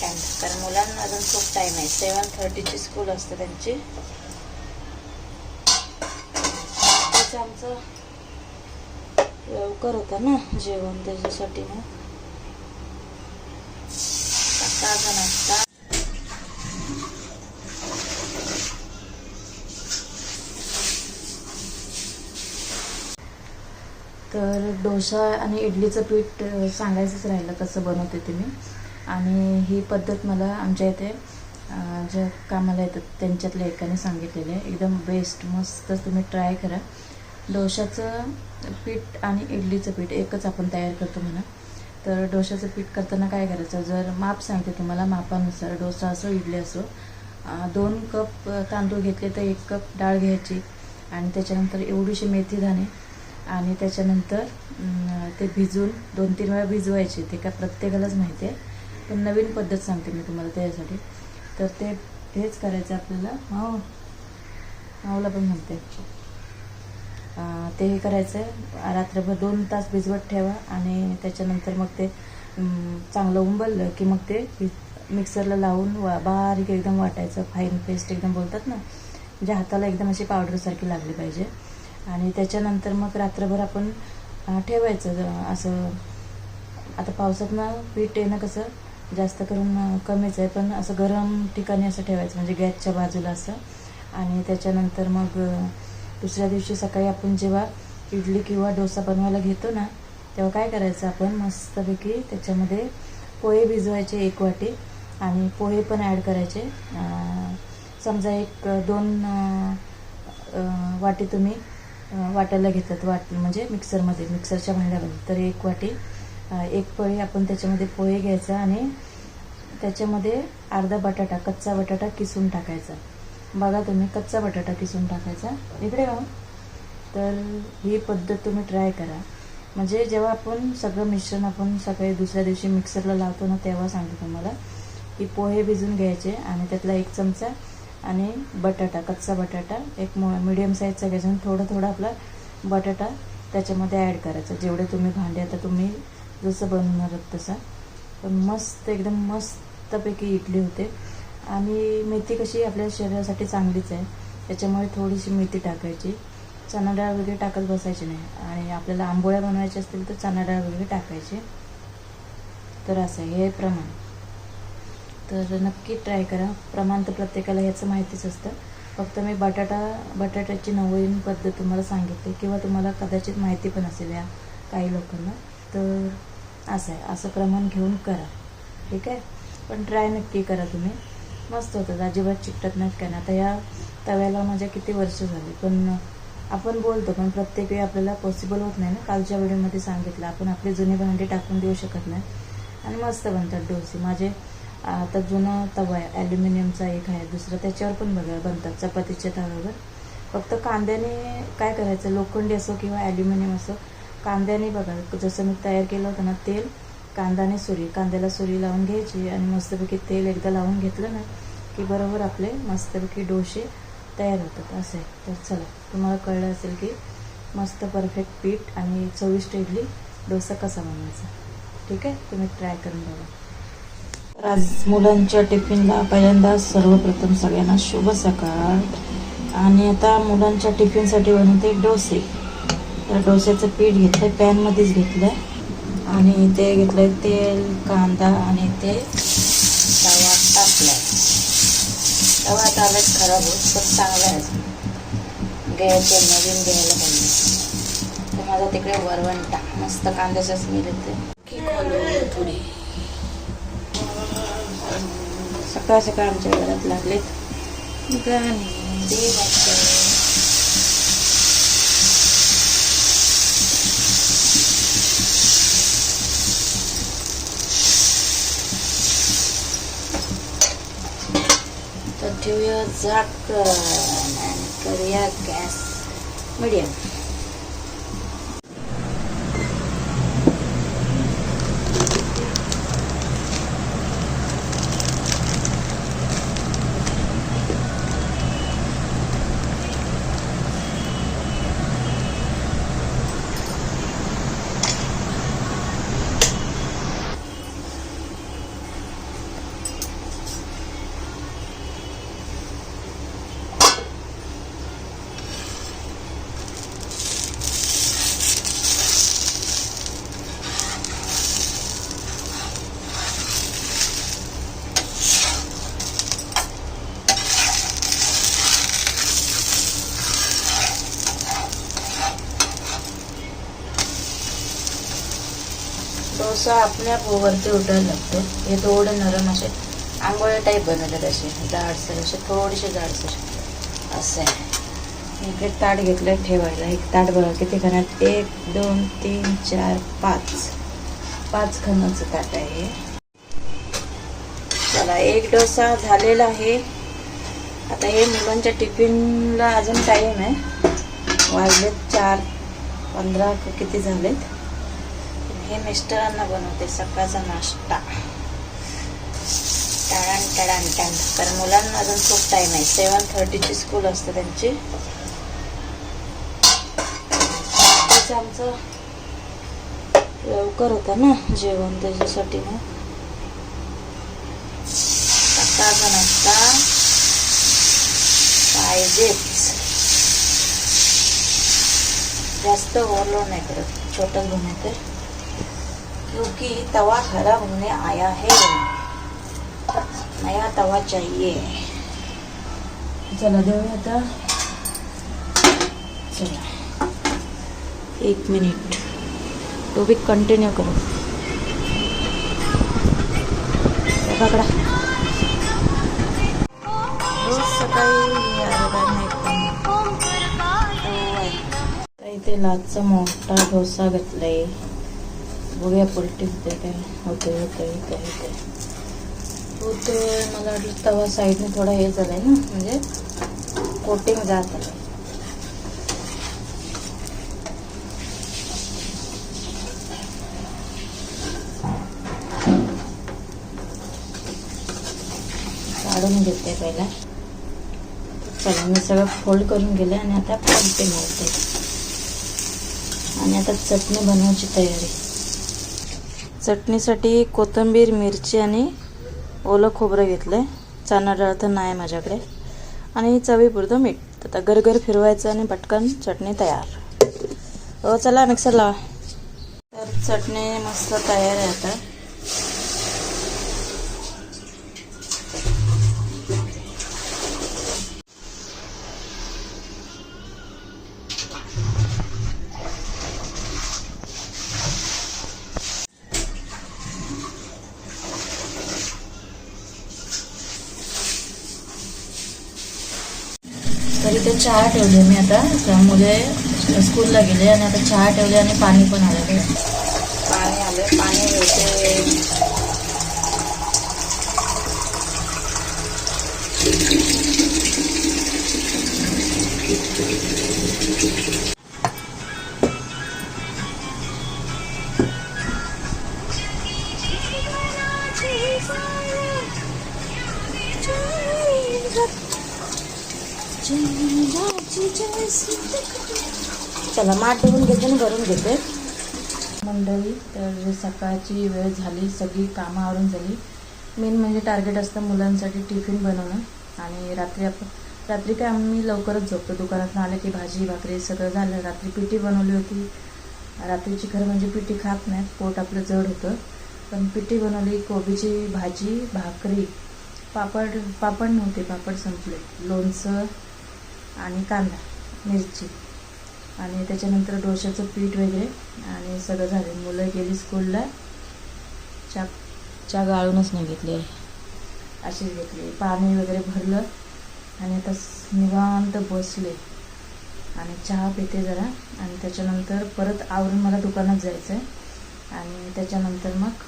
Time कारण मुलांना अजून खूप टाईम आहे. सेवन थर्टीची स्कूल असते त्यांची. त्याचं आमचं लवकर होतं ना जेवण त्याच्यासाठी ना. सकाळचा नाश्ता तर डोसा आणि इडलीचं पीठ सांगायचंच राहिलं कसं बनवते ते मी. आणि ही पद्धत मला आमच्या इथे ज्या कामाला येतात त्यांच्यातल्या एकाने सांगितलेलं आहे. एकदम बेस्ट मस्त तुम्ही ट्राय करा. डोशाचं पीठ आणि इडलीचं पीठ एकच आपण तयार करतो म्हणा. तर डोशाचं पीठ करताना काय करायचं जर माप सांगते तुम्हाला मापानुसार डोसा असो इडली असो दोन कप तांदूळ घेतले तर एक कप डाळ घ्यायची आणि त्याच्यानंतर एवढीशी मेथी दाणे आणि त्याच्यानंतर ते भिजून दोन तीन वेळा भिजवायचे. ते काय प्रत्येकालाच माहिती आहे. पण नवीन पद्धत सांगते मी तुम्हाला त्याच्यासाठी. तर ते हेच करायचं आपल्याला. हो मावला पण म्हणते. ते हे करायचं आहे रात्रभर दोन तास भिजवत ठेवा आणि त्याच्यानंतर मग ते चांगलं उंबललं की मग ते मिक्सरला लावून वा बारीक एकदम वाटायचं. फाईन पेस्ट एकदम बोलतात ना म्हणजे हाताला एकदम अशी पावडरसारखी लागली पाहिजे. आणि त्याच्यानंतर मग रात्रभर आपण ठेवायचं असं आता पावसात ना पीठ येणं कसं जास्त करून कमीच आहे. पण असं गरम ठिकाणी असं ठेवायचं. म्हणजे गॅसच्या बाजूला असं. आणि त्याच्यानंतर मग दुसऱ्या दिवशी सकाळी आपण जेव्हा इडली किंवा डोसा बनवायला घेतो ना तेव्हा काय करायचं आपण? मस्तपैकी त्याच्यामध्ये पोहे भिजवायचे एक वाटी आणि पोहे पण ॲड करायचे. समजा एक दोन वाटी तुम्ही वाटायला घेतात वाट म्हणजे मिक्सरमध्ये मिक्सरच्या भांड्यामध्ये. तर एक वाटी एक पळी आपण त्याच्यामध्ये पोहे घ्यायचा आणि त्याच्यामध्ये अर्धा बटाटा कच्चा बटाटा किसून टाकायचा. बघा तुम्ही कच्चा बटाटा किसून टाकायचा. इकडे हो तर ही पद्धत तुम्ही ट्राय करा. म्हणजे जेव्हा आपण सगळं मिश्रण आपण सकाळी दुसऱ्या दिवशी मिक्सरला लावतो ना तेव्हा सांगतो तुम्हाला की पोहे भिजून घ्यायचे आणि त्यातला एक चमचा आणि बटाटा कच्चा बटाटा एक मो मिडियम साईजचा घ्यायचा आणि थोडं थोडं आपला बटाटा त्याच्यामध्ये ॲड करायचा. जेवढे तुम्ही भांडे आता तुम्ही जसं बनवणार तसं तसा. पण मस्त एकदम मस्तपैकी इडली होते. आणि मेथी कशी आपल्या शरीरासाठी चांगलीच आहे. त्याच्यामुळे थोडीशी मेथी टाकायची. चणा डाळ वगैरे टाकत बसायची नाही. आणि आपल्याला आंबोळ्या बनवायच्या असतील तर चणा डाळ वगैरे टाकायची. तर असं आहे हे प्रमाण. तर नक्की ट्राय करा. प्रमाण तर प्रत्येकाला ह्याचं माहितीच असतं. फक्त मी बटाटा बटाट्याची नवीन पद्धत तुम्हाला सांगितली किंवा तुम्हाला कदाचित माहिती पण असेल या काही लोकांना. तर असं आहे. असं प्रमाण घेऊन करा. ठीक आहे? पण ट्राय नक्की करा तुम्ही. मस्त होतात. अजिबात चिकटत नाहीत काय ना आता या तव्याला माझ्या किती वर्ष झाली? पण आपण बोलतो पण प्रत्येक वेळी आपल्याला पॉसिबल होत नाही ना? कालच्या व्हिडिओमध्ये सांगितलं. आपण आपली जुनी भांडी टाकून देऊ शकत नाही. आणि मस्त बनतात डोसे. माझे आता जुना तवा आहे. ॲल्युमिनियमचा एक आहे. दुसरा त्याच्यावर पण बघा बनतात. चपातीच्या तव्यावर. फक्त कांद्याने काय करायचं? लोखंडी असो किंवा ॲल्युमिनियम असो कांद्याने बघा जसं मी तयार केलं होतं ना तेल कांदाने सुरी कांद्याला सुरी लावून घ्यायची आणि मस्तपैकी तेल एकदा लावून घेतलं ना की बरोबर आपले मस्तपैकी डोसे तयार होतात असं आहे. तर चला तुम्हाला कळलं असेल की मस्त परफेक्ट पीठ आणि चविष्ट इडली डोसा कसा बनवायचा. ठीक आहे? तुम्ही ट्राय करून बघा. तर आज मुलांच्या टिफिनला पहिल्यांदा सर्वप्रथम सगळ्यांना शुभ सकाळ. आणि आता मुलांच्या टिफिनसाठी बनवते डोसे. तर डोस्याचं पीठ घेतलं आहे पॅनमध्येच घेतलं आहे आणि ते घेतलं आहे तेल कांदा आणि ते तवा टाकला तवा आता आलाच खराब होत पण चांगला आहे. घ्यायचे नवीन घ्यायला पाहिजे. तर माझा तिकडे वरवंटा मस्त कांद्याचा स्मेल येते की खोलू थोडी सकाळ सकाळ आमच्या घरात लागलेत. गाणे to your zack and career gas medium. Dosa आपल्या वरती उठायला लागतो. हे थोडं नरम असे आंघोळ्या टाईप बनवतात असे. जाडसर असे थोडेसे जाडसर असं आहे. इकडे ताट घेतलं ठेवायला. एक ताट बघा किती खणात एक दोन तीन चार पाच. पाच खणाचं ताट आहे. हे. चला एक डोसा झालेला आहे. आता हे मुलांच्या टिफिनला अजून टाईम आहे. वाजलेत चार पंधरा किती झालेत? हे मिस्टरांना बनवते सकाळचा नाश्ता. टळण टळण टण कारण मुलांना अजून खूप टाईम आहे. सेवन थर्टीची स्कूल असते त्यांची. आमचं लवकर होतं ना जेवण त्याच्यासाठी मग. सकाळचा नाश्ता पाहिजेच. जास्त ओव्हरलोड नाही करत. छोटं घेऊन तर. क्योंकि तवा खराब होने आया है। नया तवा चाहिए। चला देऊया आता। चला। एक मिनिट। तो कंटिन्यू करू। पकडा। रोज सकाळी इथे लाचचा मोठा डोसा घेतलाय. बघूया पलटी होते काय होते होते होते होते होते मला वाटलं तवा साईडने थोडा हे आहे ना म्हणजे कोटिंग जात आहे. काढून घेते पहिला. चला मी सगळं फोल्ड करून गेले आणि आता पलटी मारते आणि आता चटणी बनवायची तयारी. चटणीसाठी कोथिंबीर मिरची आणि ओलं खोबरं घेतलं आहे चणा डाळ तर नाही माझ्याकडे. आणि चवीपुरतं मीठ. आता गरगर फिरवायचं आणि पटकन चटणी तयार. हो चला मिक्सर लावा. तर चटणी मस्त तयार आहे आता. चहा ठेवले मी आता. त्या मुले स्कूलला गेले आणि आता चहा ठेवले आणि पाणी पण आलं ते पाणी आलं पाणी घ्यायचे चला माठ धुवून घेते आणि भरून घेते. मंडळी तर सकाळची वेळ झाली सगळी कामं आवरून झाली. मेन म्हणजे टार्गेट असतं मुलांसाठी टिफिन बनवणं आणि रात्री आपण रात्री काय आम्ही लवकरच झोपतो. दुकानातून आले की भाजी भाकरी सगळं झालं. रात्री पिठी बनवली होती. रात्रीची खरं म्हणजे पिठी खात नाहीत. पोट आपलं जड होतं. पण पिठी बनवली कोबीची भाजी भाकरी. पापड पापड नव्हते. पापड संपले. लोणचं आणि कांदा मिरची आणि त्याच्यानंतर डोश्याचं पीठ वगैरे आणि सगळं झालं. मुलं गेली स्कूलला चा चा गाळूनच नाही घेतली अशीच घेतली. पाणी वगैरे भरलं आणि आता निवांत बसले. आणि चहा पिते जरा आणि त्याच्यानंतर परत आवरून मला दुकानात जायचं आहे आणि त्याच्यानंतर मग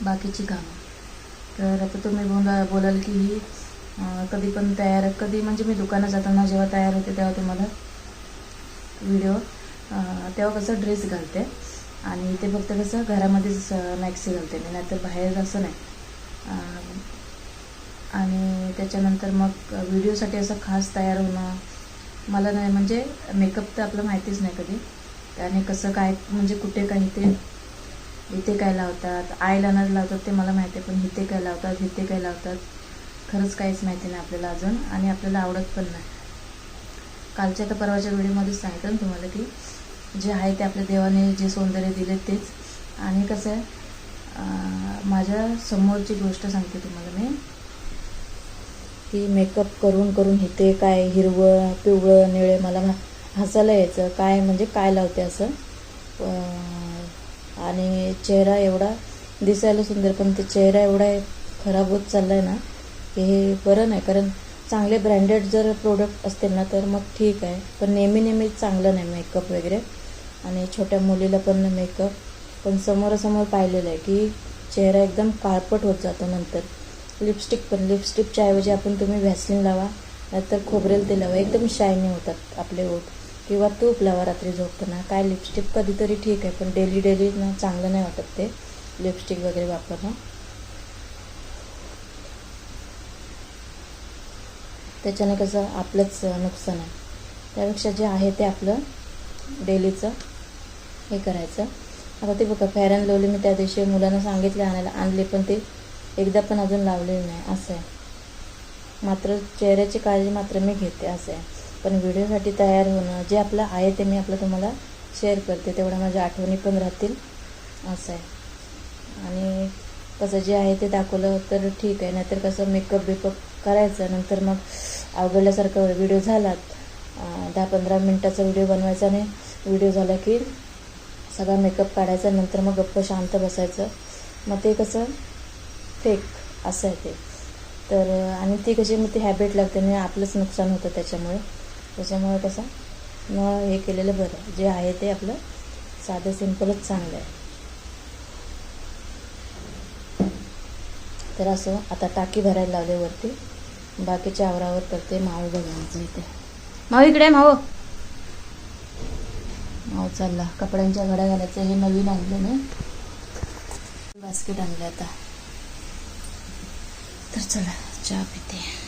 बाकीची कामं. तर आता तुम्ही बोला बोलाल की ही कधी पण तयार कधी म्हणजे मी दुकानात जाताना जेव्हा तयार होते तेव्हा तुम्हाला व्हिडिओ तेव्हा कसं ड्रेस घालते आणि ते फक्त कसं घरामध्येच मॅक्सी घालते मी नाहीतर बाहेर असं नाही. आणि त्याच्यानंतर मग व्हिडिओसाठी असं खास तयार होणं मला नाही म्हणजे मेकअप तर आपलं माहितीच नाही कधी. त्याने कसं काय म्हणजे कुठे काही ते इथे काय लावतात? आय लायनर लावतात ते मला माहिती आहे पण इथे काय लावतात इथे काय लावतात? खरंच काहीच माहिती नाही आपल्याला अजून आणि आपल्याला आवडत पण नाही. कालच्या तर परवाच्या व्हिडिओमध्येच सांगितलं ना तुम्हाला की जे आहे ते आपल्या देवाने जे सौंदर्य दिले तेच. आणि कसं आहे माझ्या समोरची गोष्ट सांगते तुम्हाला मी. की मेकअप करून करून इथे काय हिरवं पिवळं निळे मला हसायला यायचं. काय म्हणजे काय लावते असं? आणि चेहरा एवढा दिसायला सुंदर पण ते चेहरा एवढा खराब होत चालला आहे ना की हे बरं नाही. कारण चांगले ब्रँडेड जर प्रोडक्ट असतील ना तर मग ठीक आहे. पण नेहमी नेहमी चांगलं नाही मेकअप वगैरे. आणि छोट्या मुलीला पण मेकअप पण समोरासमोर पाहिलेलं आहे की चेहरा एकदम काळपट होत जातो नंतर. लिपस्टिक पण लिपस्टिकच्या ऐवजी आपण तुम्ही व्हॅसलिन लावा नाहीतर खोबरेल ते लावा. एकदम शायनी होतात आपले ओठ. किंवा तूप लावा रात्री झोपताना काय लिपस्टिक कधीतरी ठीक आहे पण डेली डेली ना चांगलं नाही वाटत ते लिपस्टिक वगैरे वापरणं. त्याच्याने कसं आपलंच नुकसान आहे. त्यापेक्षा जे आहे ते आपलं डेलीचं हे करायचं. आता ते बघा फेअर अँड लवली मी त्या दिवशी मुलांना सांगितले आणायला आणले पण ते एकदा पण अजून लावलेली नाही असं आहे. मात्र चेहऱ्याची काळजी मात्र मी घेते असं आहे. पण व्हिडिओसाठी तयार होणं जे आपलं आहे ते मी आपलं तुम्हाला शेअर करते. तेवढ्या माझ्या आठवणी पण राहतील. असं आहे. आणि कसं जे आहे ते दाखवलं तर ठीक आहे. नाहीतर कसं मेकअप बिकअप करायचं. नंतर मग अवघडल्यासारखा व्हिडिओ झालात दहा पंधरा मिनटाचा व्हिडिओ बनवायचा आणि व्हिडिओ झाला की सगळा मेकअप काढायचा. नंतर मग गप्प शांत बसायचं. मग ते कसं फेक असं आहे ते. तर आणि ती कशी मग ती हॅबिट लागते आणि आपलंच नुकसान होतं त्याच्यामुळे. त्याच्यामुळे कसं न हे केलेलं बरं. जे आहे ते आपलं साधं सिंपलच चांगलं आहे. तर असं आता टाकी भरायला लावले वरती. बाकीच्या आवरावर करते माऊ बघायचं इथे. माऊ इकडे माऊ माऊ चालला. कपड्यांच्या घड्या घालायचं हे नवीन आणलं ना बास्केट आणलं आता. तर चला चहा पिते.